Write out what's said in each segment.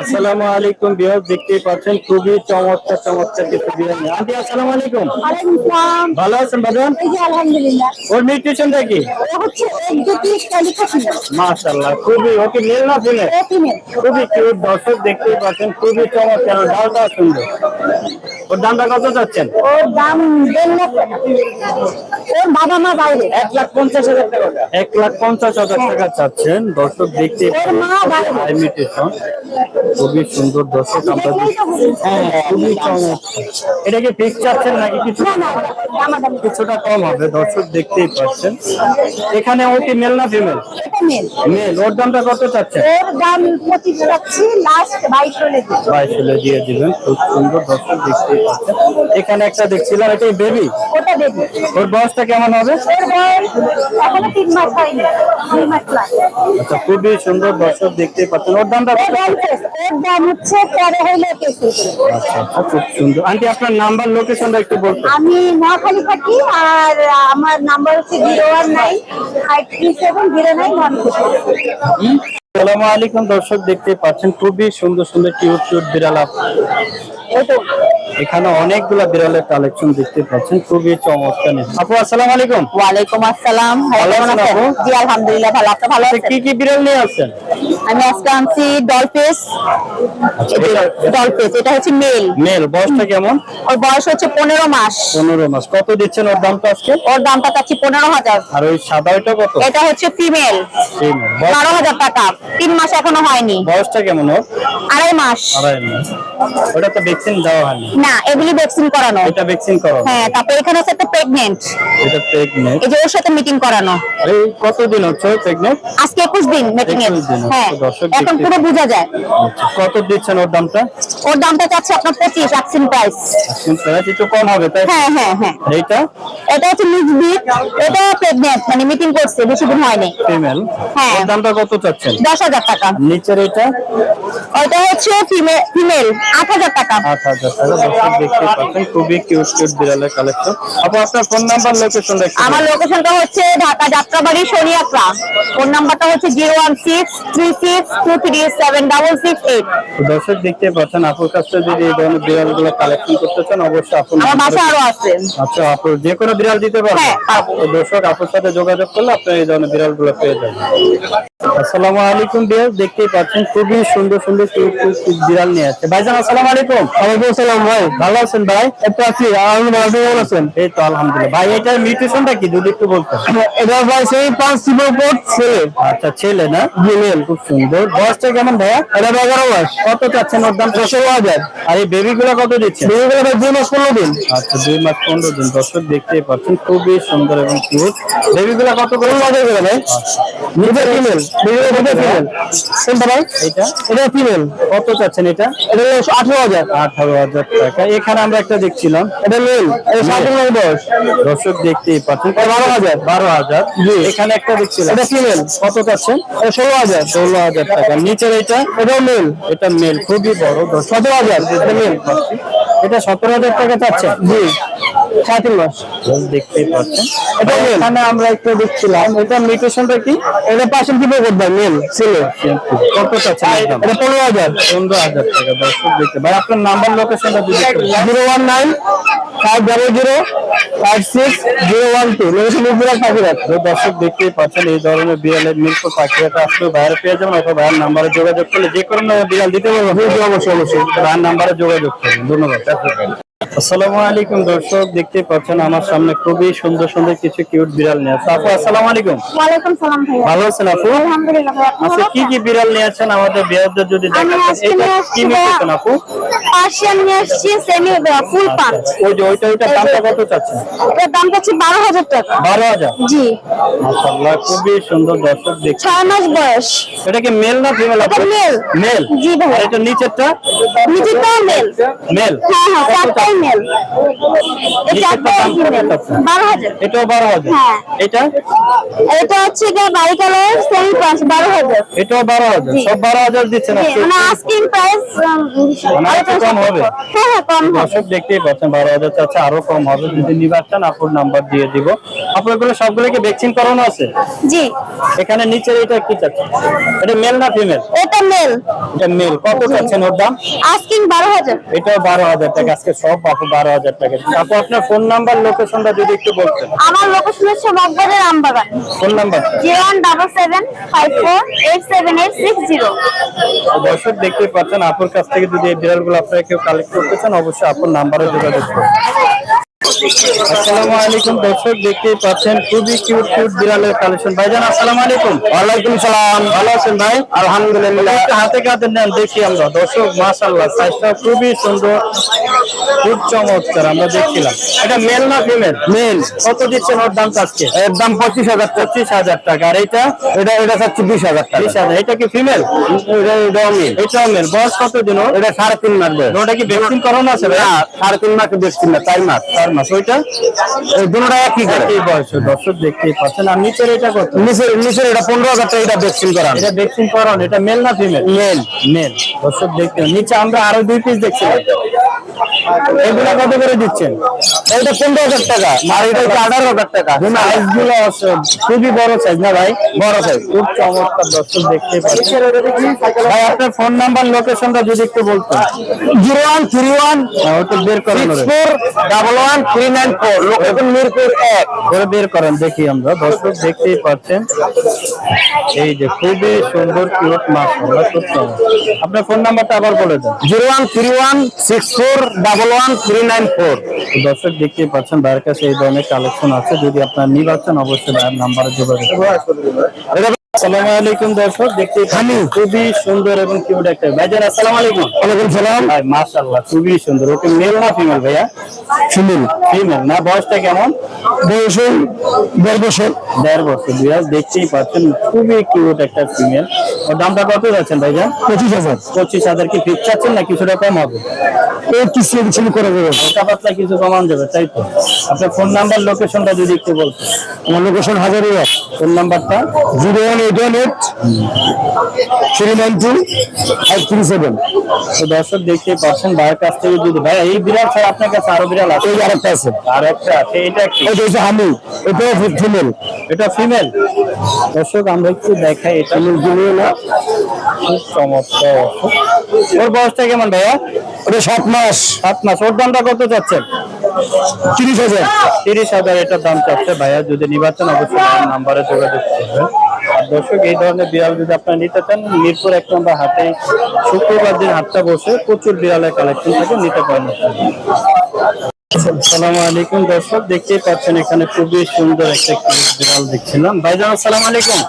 আসসালামু আলাইকুম বিহার দেখতেই পাচ্ছেন খুবই চমৎকার চমৎকার কিছু বিরিয়ানি আন্টি আসসালামু আলাইকুম। ভালো আছেন বাজান? আলহামদুলিল্লাহ। ওর কি? মাশাআল্লাহ খুবই ওকে না ফিলে খুবই কিউট দর্শক দেখতেই পাচ্ছেন খুবই চমৎকার ডালটা সুন্দর। ওর দামটা কত চাচ্ছেন? ওর দাম দেড় লাখ টাকা। ওর বাবা মা বাইরে। এক লাখ পঞ্চাশ হাজার টাকা। এক লাখ পঞ্চাশ হাজার টাকা চাচ্ছেন দর্শক দেখতে ইমিটেশন খুবই সুন্দর দর্শক তো হ্যাঁ খুবই চমৎকার এটা কি ফিক্স চাচ্ছেন নাকি কিছু? কিছুটা কম হবে দর্শক দেখতেই পাচ্ছেন। এখানে ও কি মেল না ফিমেল মেল ওর দামটা কত চাচ্ছেন? ওর দাম রাখছি লাস্ট বাইশ হলে বাইশ হলে দিয়ে দিবেন খুব সুন্দর দর্শক দেখতেই পাচ্ছেন। এখানে একটা দেখছিলাম এটা বেবি ওটা দেবো ওর বয়সটা কেমন হবে? ওর বয়স এখনও মাস হয়নি দুই মাস লাগে আচ্ছা খুবই সুন্দর দর্শক দেখতেই পাচ্ছেন। ওর দামটা দাম হচ্ছে তেরো হইলে আচ্ছা আচ্ছা খুব সুন্দর। আন্টি আপনার নাম্বার লোকেশনটা একটু বলতে। আমি নোয়াখালী থাকি আর আমার নাম্বার হচ্ছে zero one nine five three seven zero nine one আসসালামু আলাইকুম দর্শক দেখতে পাচ্ছেন খুবই সুন্দর সুন্দর কিউট কিউট বিড়াল আপ- এখানে অনেকগুলা বিড়ালের কালেকশন দেখতে পাচ্ছেন খুবই চমৎকার। আপু আসসালামু আলাইকুম। ওয়ালাইকুম আসসালাম। ভালো আছেন আপু? জি আলহামদুলিল্লাহ ভালো আপনি ভালো আচ্ছা, আছেন। কি কি বিড়াল নিয়ে আসছেন? আমি আজকে আনছি ডলফিস। ডলফিস এটা হচ্ছে মেল। মেল বয়সটা কেমন? ওর বয়স হচ্ছে পনেরো মাস। পনেরো মাস। কত দিচ্ছেন ওর দামটা আজকে? ওর দামটা চাচ্ছি পনেরো হাজার। আর ওই সাদা ওইটা কত? এটা হচ্ছে ফিমেল। বারো হাজার টাকা। তিন মাস এখনও হয়নি। বয়সটা কেমন ওর? আড়াই মাস। আড়াই মাস। ওটা তো ভ্যাকসিন দেওয়া হয়নি। না এগুলি ভ্যাকসিন করানো। এটা ভ্যাকসিন করো হ্যাঁ তারপর এখানে হচ্ছে একটা প্রেগনেন্ট এটা প্রেগনেন্ট এই যে ওর সাথে মিটিং করানো। কতদিন হচ্ছে প্রেগনেন্ট আজকে একুশ দিন মিটিং এর। 21 দিন, হ্যাঁ। দর্শক এখন পুরো বোঝা যায়। কত দিচ্ছেন ওর দামটা? ওর দামটা চাচ্ছে আপনার পঁচিশ ভ্যাকসিন প্রাইস প্রাইস একটু কম হবে তাই হ্যাঁ হ্যাঁ হ্যাঁ। এইটা? এটা হচ্ছে মিক্স বিট এটা প্রেগনেন্ট মানে মিটিং করছে বেশি দিন হয়নি। ফিমেল হ্যাঁ। দামটা কত চাচ্ছেন? দশ হাজার টাকা। নিচের এটা? ওইটা হচ্ছে ফিমেল আট হাজার টাকা। আট হাজার টাকা দর্শক দেখতে পাচ্ছেন খুবই কিউট কিউট বিড়ালের কালেকশন আপু আপনার ফোন নাম্বার লোকেশন আমার লোকেশনটা হচ্ছে ঢাকা যাত্রাবাড়ি ফোন নাম্বারটা হচ্ছে zero one six three six two three seven double six eight. দর্শক দেখতে পাচ্ছেন আপুর কাছ যদি এই ধরনের বিড়ালগুলো কালেকশন করতে চান অবশ্যই আপু আমার বাসা আরও আছে। আচ্ছা আপু যে কোনো বিড়াল দিতে পারবেন? হ্যাঁ, দর্শক আপুর সাথে যোগাযোগ করলে আপনি এই ধরনের বিড়ালগুলো পেয়ে যাবেন। আসসালামু আলাইকুম বিয়ার দেখতেই পাচ্ছেন খুবই সুন্দর সুন্দর কিউট কিউট বিড়াল নিয়ে আছে ভাইজান আসসালামু আলাইকুম। ওয়ালাইকুম আসসালাম ভাই। ভালো আছেন ভাই? একটু আছি। আপনি কেমন আছেন? এই তো আলহামদুলিল্লাহ। ভাই এটার মিউটেশনটা কি? যদি একটু বলতেন। এটা ভাই সেই পাঁচ সিবোপোর্ট ছেলে। আচ্ছা ছেলে না? জিমেল খুব সুন্দর। বয়সটা কেমন ভাইয়া? এটা এগারো মাস কত চাচ্ছেন ওর দাম? আর এই মাস দিন। আচ্ছা দুই মাস পনেরো দিন। দর্শক দেখতেই পাচ্ছেন খুবই সুন্দর এবং কিউট বেবি কত করে? লাগে গেলে ভাই। নিজে ফিমেল বেবি ফিমেল কোনটা ভাই? এটা? এটা ফিমেল কত চাচ্ছেন এটা? এটা আঠারো হাজার। আঠারো হাজার টাকা। এখানে আমরা একটা দেখছিলাম। এটা মেল। সাত বয়স। দর্শক দেখতেই পাচ্ছেন। বারো হাজার। বারো হাজার। এখানে একটা দেখছিলাম। এটা ফিমেল কত চাচ্ছেন? ষোলো হাজার। ষোলো হাজার টাকা। নিচের এটা? এটা মেল। এটা মেল। খুবই বড়। সতেরো হাজার। এটা মেল। এটা সতেরো হাজার টাকা চাচ্ছেন? জি। সাড়ে তিন মাস। দেখতেই পাচ্ছেন। এটা এখানে আমরা একটু দেখছিলাম এটা মিউটেশনটা কি? এটা পার্সেন্ট কি করবে ভাই মেল ছেলে। কত চাচ্ছেন এটা পনেরো হাজার। পনেরো হাজার টাকা দর্শক দেখতে ভাই আপনার নাম্বার লোকেশনটা দিতে zero one nine five double zero five six zero one two location দর্শক দেখতেই পাচ্ছেন এই ধরনের বিড়ালের মিল্ক পাখিরাটা আসলে বাইরে পেয়ে যাবেন অথবা ভাইয়ের নাম্বারে যোগাযোগ করলে যে কোনো বিড়াল দিতে পারব অবশ্যই অবশ্যই। ভাইয়ের নাম্বারে যোগাযোগ করবেন ধন্যবাদ। আসসালামু আলাইকুম দর্শক দেখতে পাচ্ছেন আমার সামনে খুবই সুন্দর সুন্দর কিছু কিউট বিড়াল নিয়ে আছে। আপু আসসালামু আলাইকুম। ওয়ালাইকুম সালাম ভাই ভালো আছেন আপু? আলহামদুলিল্লাহ আচ্ছা কি কি বিড়াল নিয়ে আছেন? আমাদের বিড়ালদের যদি এটা নিয়ে কি আসছি নিয়েছেন আপু? পার্সিয়ান নিয়ে আসছি সেমি ফুল পাঁচ। ওই যে ওইটা ওইটা দামটা কত চাচ্ছেন? এটার দাম হচ্ছে বারো হাজার টাকা। বারো হাজার? জি। মাশাআল্লাহ খুবই সুন্দর দর্শক দেখছি ছয় মাস বয়স। এটা কি মেল না ফিমেল এটা male। মেল। জি ভাই। এটা নিচেরটা? নিচেরটাও মেল। মেল? হ্যাঁ হ্যাঁ চারটাই মেল। চারটাই? বারো হাজার। এটাও বারো হাজার? হ্যাঁ। এটা? এটা হচ্ছে গিয়ে বাড়ি কালার সেমি পাঁচ বারো হাজার। এটাও বারো হাজার? সব বারো হাজার দিচ্ছেন আজকে? মানে আস্কিং প্রাইস মানে কম হবে? হ্যাঁ হ্যাঁ হবে। দর্শক দেখতেই পাচ্ছেন বারো হাজার চাচ্ছে আরও কম হবে। যদি নিবার চান আপুর নাম্বার দিয়ে দিব। আপনাগুলো সবগুলোকে ভ্যাকসিন করানো আছে? জি। এখানে নিচের এটা কি চাচ্ছেন এটা মেল না ফিমেল এটা মেল এটা মেল কত চাচ্ছেন ওর দাম? আস্কিং বারো হাজার। টাকা। আজকে সব আপু বারো হাজার টাকা। আপু আপনার ফোন নাম্বার লোকেশনটা যদি একটু বলতেন। আমার লোকেশন হচ্ছে Moghbazar Ambagan. Phone number zero one double seven five four eight seven eight six zero দর্শক দেখতেই পাচ্ছেন আপুর কাছ থেকে যদি এই বিড়ালগুলো আপনারা কেউ কালেক্ট করতে চান অবশ্যই আপনার নাম্বারে যোগাযোগ করুন। আসসালামু আলাইকুম দর্শক দেখতেই পাচ্ছেন খুবই কিউট কিউট বিড়ালের কালেকশন ভাইজান আসসালামু আলাইকুম। ওয়ালাইকুম সালাম। ভালো আছেন ভাই? আলহামদুলিল্লাহ। হাতে কাতে নেন দেখি আমরা। দর্শক মাশাআল্লাহ সাইজটা খুবই সুন্দর খুব চমৎকার আমরা দেখছিলাম। এটা মেল না ফিমেল মেল কত দিচ্ছেন ওর দাম আজকে? এর দাম পঁচিশ হাজার পঁচিশ হাজার টাকা আর এটা? এটা এটা চাচ্ছি বিশ হাজার টাকা। বিশ হাজার। এটা কি ফিমেল এটা এটাও মেল এটাও মেল বয়স কত দিন এটা সাড়ে তিন মাস বয়স। ওটা কি ভ্যাকসিন করানো আছে ভাই? সাড়ে তিন মাস ভ্যাকসিন না চার মাস। চার মাস। ওইটা? এই দুটোটা একই করে? একই বয়স দর্শক দেখতেই পাচ্ছেন। আর নিচের এটা কত? নিচের নিচের এটা পনেরো হাজার টাকা এটা ভ্যাকসিন করান। এটা ভ্যাকসিন করান এটা মেল না ফিমেল মেল মেল দর্শক দেখতে নিচে আমরা আরও দুই পিস দেখছি। এগুলা কত করে দিচ্ছেন? এটা পনেরো হাজার টাকা। আর এটা হচ্ছে আঠারো হাজার টাকা। সাইজগুলো খুবই বড় সাইজ না ভাই? বড় সাইজ খুব চমৎকার দর্শক দেখতে পাচ্ছেন। ভাই আপনার ফোন নাম্বার লোকেশনটা যদি একটু বলতেন। জিরো ওয়ান থ্রি ওয়ান ওটা বের করেন four double one three nine four location Mirpur এক। ওরা বের করেন দেখি আমরা। দর্শক দেখতেই পাচ্ছেন। এই যে খুবই সুন্দর কিউট মাছ আমরা খুব আপনার ফোন নাম্বারটা আবার বলে দেন। Zero one three one six four double one three nine four দর্শক দেখতেই পাচ্ছেন ভাইয়ের কাছে এই ধরনের কালেকশন আছে যদি আপনার নির্বাচন অবশ্যই ভাইয়ের নাম্বারে যোগাযোগ। আসসালামু আলাইকুম দর্শক আমি খুবই সুন্দর এবং কিউট একটা ভাইজান আসসালামু আলাইকুম। ওয়ালাইকুম সালাম। ভাই মাশাআল্লাহ খুবই সুন্দর। ওকে মেল না ফিমেল ভাইয়া? ফিমেল ফিমেল না বয়সটা কেমন? বয়স দেড় বছর। দেড় বছর বিয়াস দেখতেই পাচ্ছেন খুবই কিউট একটা ফিমেল ওর দামটা কত যাচ্ছেন ভাইজান পঁচিশ হাজার। পঁচিশ হাজার কি ফিক্স চাচ্ছেন না কিছুটা কম হবে? এই কিছু কিছু করে হালকা পাতলা কিছু কমান যাবে তাই তো? আপনার ফোন নাম্বার লোকেশনটা যদি একটু বলতেন। আমার লোকেশন হাজারি ফোন নাম্বারটা zero one eight one eight three nine two five three seven দর্শক দেখতে পাচ্ছেন ভাইয়ের কাছ থেকে যদি ভাই এই বিড়াল আপনার কাছে আরও বিড়াল আছে? আর একটা আছে। আর একটা আছে এটা কি? এটা হচ্ছে হামি এটা ফিমেল এটা ফিমেল দর্শক আমরা একটু দেখাই এটা ফিমেল না। খুব চমৎকার। ওর বয়সটা কেমন ভাইয়া? ওটা সাত মাস। সাত মাস। ওর দামটা কত চাচ্ছেন? তিরিশ হাজার। তিরিশ হাজার এটার দাম চাচ্ছে ভাইয়া। যদি নির্বাচন অবশ্যই নাম্বারে যোগাযোগ করবেন। দর্শক এই ধরনের বিড়াল যদি আপনারা নিতে চান মিরপুর এক নম্বর হাটে শুক্রবার দিন হাটটা বসে প্রচুর বিড়ালের কালেকশন থাকে নিতে পারেন আসসালামু আলাইকুম দর্শক দেখতেই পাচ্ছেন এখানে খুবই সুন্দর একটা বিড়াল দেখছিলাম। ভাইজান আসসালামু আলাইকুম।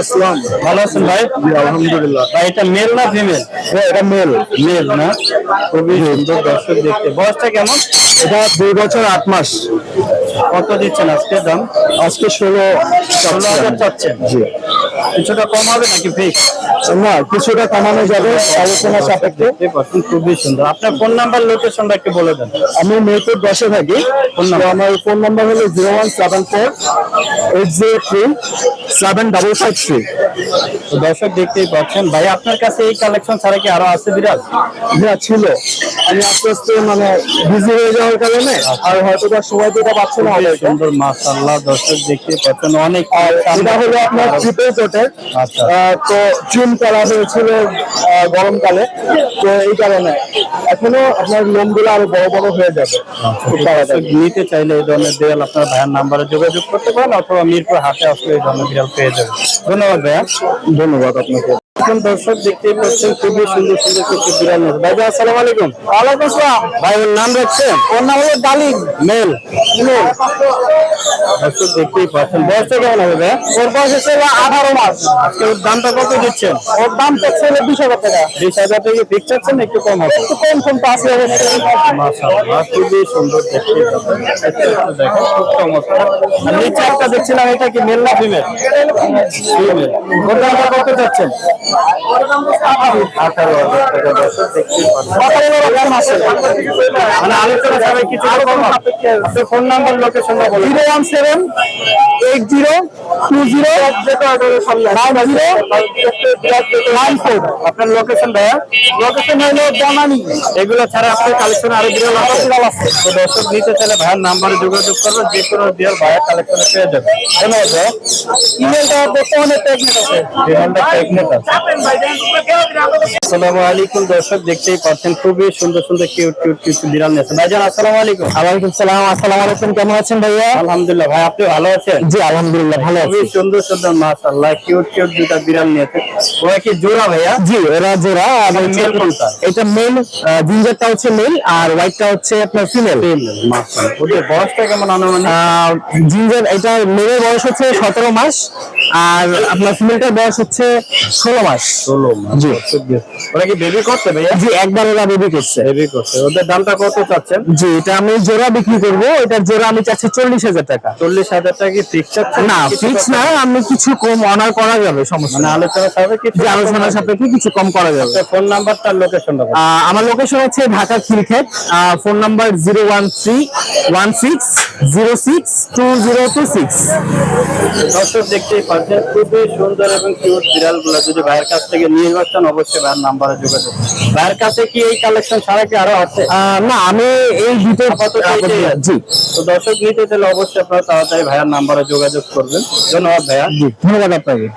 আসসালাম। ভালো আছেন ভাই? আলহামদুলিল্লাহ। ভাই এটা মেল না ফিমেল? এটা মেল। মেল না? খুবই সুন্দর দর্শক দেখতে। বয়সটা কেমন? এটা দুই বছর আট মাস। কত দিচ্ছেন আজকে দাম? আজকে ষোলো ষোলো হাজার চাচ্ছেন। জি। কিছুটা কম হবে নাকি ফিক্স না কিছুটা কমানো যাবে আলোচনা সাপেক্ষে। খুবই সুন্দর। আপনার ফোন নাম্বার লোকেশনটা একটু বলে দেন। আমি মেয়েপুর দশে থাকি। আমার ফোন নাম্বার হলো zero one seven four eight zero three seven double five three দর্শক দেখতেই পাচ্ছেন। ভাই আপনার কাছে এই কালেকশন ছাড়া কি আরও আছে বিরাট? হ্যাঁ ছিল। আমি আস্তে আস্তে মানে বিজি হয়ে যাওয়ার কারণে আর হয়তো তার সময় দিতে পারছি না অনেক। সুন্দর মাশাআল্লাহ দর্শক দেখতে পাচ্ছেন। অনেক এটা হলো আপনার ট্রিপল কোটের তো চুন করা হয়েছিল গরমকালে। তো এই কারণে এখনও আপনার লোমগুলো আরও বড় বড় হয়ে যাবে। তাড়াতাড়ি। নিতে চাইলে এই ধরনের বিড়াল আপনার ভাইয়ের নাম্বারে যোগাযোগ করতে পারেন অথবা মিরপুর হাটে আসলে এই ধরনের বিড়াল পেয়ে যাবেন। ধন্যবাদ ভাইয়া। ধন্যবাদ আপনাকে। এখন দর্শক দেখতেই পাচ্ছেন খুবই সুন্দর সুন্দর কিছু বিড়াল আছে। ভাই আসসালাম আলাইকুম। ওয়ালাইকুম আসসালাম। ভাই ওর নাম রাখছেন? ওর নাম হলো ডালিম। মেল। মেল। দর্শক দেখতেই পাচ্ছেন। বয়সটা কেমন হবে ওর বয়স হচ্ছে আঠারো মাস। আজকে ওর দামটা কত দিচ্ছেন? ওর দাম চাচ্ছে হলো বিশ হাজার টাকা। বিশ হাজার টাকা ফিক্স চাচ্ছেন একটু কম হবে? একটু কম কম পাঁচ হাজার খুবই সুন্দর দেখতে দেখেন খুব চমৎকার। নিচে একটা দেখছিলাম এটা কি মেল না ফিমেল ফিমেল ওর দামটা কত চাচ্ছেন? আঠারো হাজার টাকা দর্শক দেখতেই পাচ্ছেন। মানে আলোচনা সবাই কিছু ফোন নাম্বার লোকেশনটা zero one seven eight zero two zero nine four আপনার লোকেশন ভাইয়া? লোকেশন হলো জামানি এগুলো ছাড়া আপনার কালেকশন আরও বিরল আছে। তো দর্শক নিতে চাইলে ভাইয়ার নাম্বারে যোগাযোগ করবে যে কোনো বিয়ার ভাইয়ার কালেকশনে পেয়ে যাবে। ধন্যবাদ ভাইয়া। ইমেলটা বর্তমানে আছে। আছে। আসসালামু আলাইকুম দর্শক দেখতেই পাচ্ছেন খুবই সুন্দর সুন্দর কিউট কিউট কিউট বিড়াল নিয়েছে ভাইজান আসসালামু আলাইকুম। ওয়ালাইকুম সালাম আসসালামু আলাইকুম কেমন আছেন ভাইয়া? আলহামদুলিল্লাহ। ভাই আপনি ভালো আছেন? জি আলহামদুলিল্লাহ ভালো আছি। সুন্দর সুন্দর মাশাআল্লাহ কিউট কিউট দুটা বিড়াল নিয়েছে ওরা কি জোড়া ভাইয়া? জি ওরা জোড়া আর এটা মেল জিঞ্জারটা হচ্ছে মেল আর হোয়াইটটা হচ্ছে আপনার ফিমেল মাশাআল্লাহ ওদের বয়সটা কেমন আনুমানিক? জিঞ্জার এটা মেলের বয়স হচ্ছে সতেরো মাস আর আপনার ফিমেলটার বয়স হচ্ছে ষোলো মাস। ষোলো জি। ওরা কি বেবি করছে ভাইয়া? জি একবার ওরা বেবি করছে। বেবি করছে। ওদের দামটা কত চাচ্ছেন? জি এটা আমি জোড়া বিক্রি করব। এটার জোড়া আমি চাচ্ছি চল্লিশ হাজার টাকা। চল্লিশ হাজার টাকা কি ফিক্স না ফিক্স না আমি কিছু কম অনার করা যাবে সমস্যা মানে না আলোচনা হবে কিছু আলোচনার সাপেক্ষে কিছু কম করা যাবে। ফোন লোকেশনটা আমার লোকেশন হচ্ছে Dhaka Khilkhet phone number zero one three one six zero six two zero two six দর্শক দেখতেই পাচ্ছেন খুবই সুন্দর এবং কিউট বিড়ালগুলো যদি ভাইয়ের কাছ থেকে নিয়ে যাচ্ছেন অবশ্যই ভাইয়ের নাম্বারে যোগাযোগ ভাইয়ের কাছে কি এই কালেকশন ছাড়া কি আরও আছে? না আমি এই দুটো যে- জি। তো দর্শক নিতে চাইলে অবশ্যই আপনারা তাড়াতাড়ি ভাইয়ার নাম্বারে যোগাযোগ করবেন। ধন্যবাদ ভাইয়া। ধন্যবাদ আপনাকে।